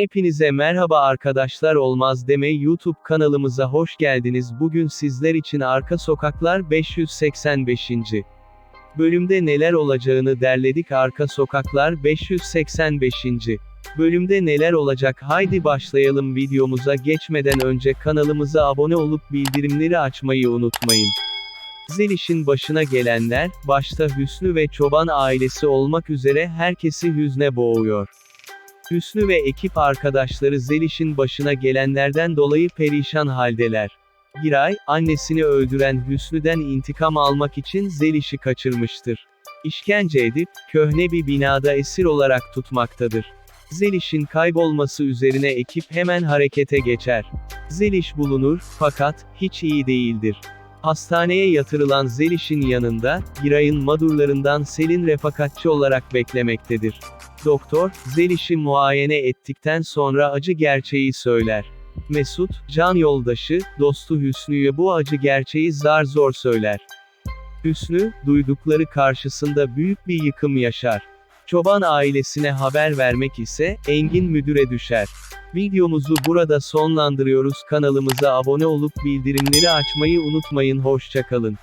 Hepinize merhaba arkadaşlar olmaz deme YouTube kanalımıza hoş geldiniz. Bugün sizler için Arka Sokaklar 585. bölümde neler olacağını derledik. Arka Sokaklar 585. bölümde neler olacak? Haydi başlayalım videomuza geçmeden önce kanalımıza abone olup bildirimleri açmayı unutmayın. Zeliş'in başına gelenler, başta Hüsnü ve Çoban ailesi olmak üzere herkesi hüzne boğuyor. Hüsnü ve ekip arkadaşları Zeliş'in başına gelenlerden dolayı perişan haldeler. Giray, annesini öldüren Hüsnü'den intikam almak için Zeliş'i kaçırmıştır. İşkence edip, köhne bir binada esir olarak tutmaktadır. Zeliş'in kaybolması üzerine ekip hemen harekete geçer. Zeliş bulunur, fakat, hiç iyi değildir. Hastaneye yatırılan Zeliş'in yanında, Giray'ın mağdurlarından Selin refakatçi olarak beklemektedir. Doktor, Zeliş'i muayene ettikten sonra acı gerçeği söyler. Mesut, can yoldaşı, dostu Hüsnü'ye bu acı gerçeği zar zor söyler. Hüsnü, duydukları karşısında büyük bir yıkım yaşar. Çoban ailesine haber vermek ise, Engin müdüre düşer. Videomuzu burada sonlandırıyoruz. Kanalımıza abone olup bildirimleri açmayı unutmayın. Hoşçakalın.